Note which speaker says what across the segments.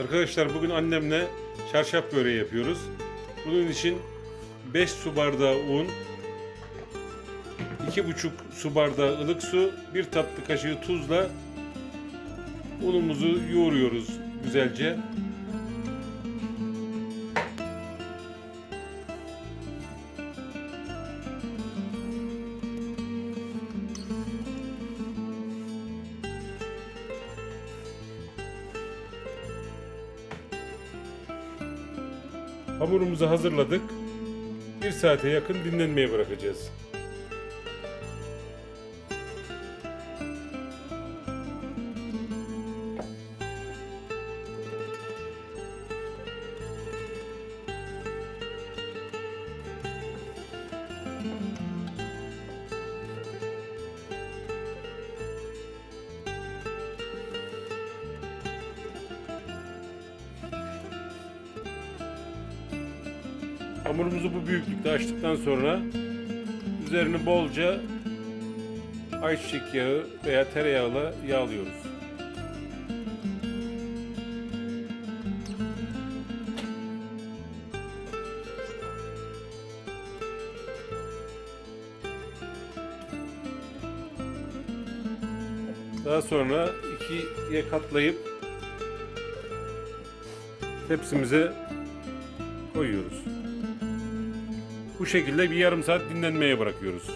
Speaker 1: Arkadaşlar bugün annemle çarşaf böreği yapıyoruz. Bunun için 5 su bardağı un, 2,5 su bardağı ılık su, 1 tatlı kaşığı tuzla unumuzu yoğuruyoruz güzelce. Hamurumuzu hazırladık. Bir saate yakın dinlenmeye bırakacağız. Hamurumuzu bu büyüklükte açtıktan sonra üzerini bolca ayçiçek yağı veya tereyağıyla yağlıyoruz. Daha sonra ikiye katlayıp tepsimize koyuyoruz. Bu şekilde bir yarım saat dinlenmeye bırakıyoruz.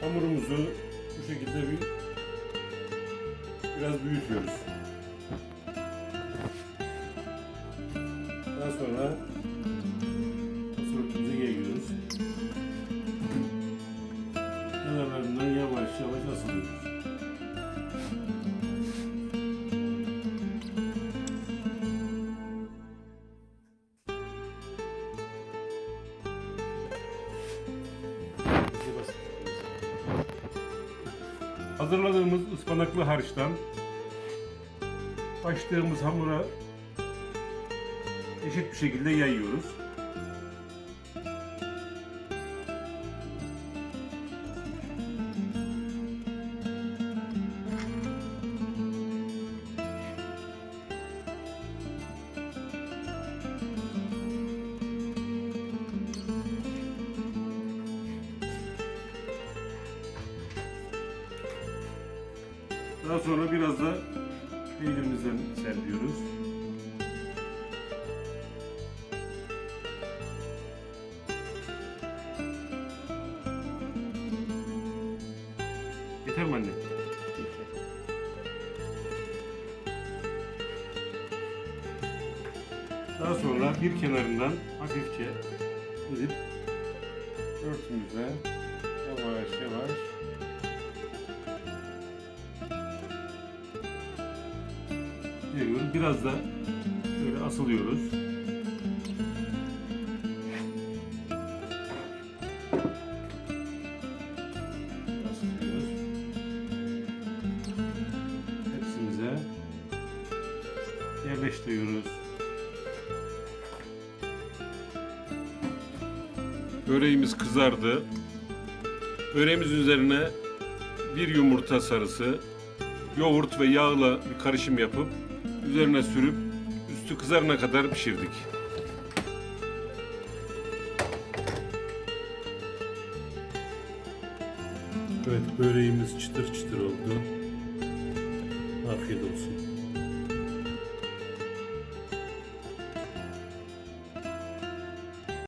Speaker 1: Hamurumuzu bu şekilde bir biraz büyütüyoruz. Daha sonra sırtımıza yayıyoruz. Kenarlarından yavaş yavaş asılıyoruz. Hazırladığımız ıspanaklı harçtan açtığımız hamura eşit bir şekilde yayıyoruz. Daha sonra biraz da peynirimizden serpiyoruz. Yeter mi anne? Daha sonra bir kenarından hafifçe ezip örtümüzle yayıyoruz. Biraz da şöyle asılıyoruz. Hepsimize yerleştiriyoruz. Böreğimiz kızardı. Böreğimizin üzerine bir yumurta sarısı, yoğurt ve yağla bir karışım yapıp üzerine sürüp üstü kızarana kadar pişirdik. Evet böreğimiz çıtır çıtır oldu.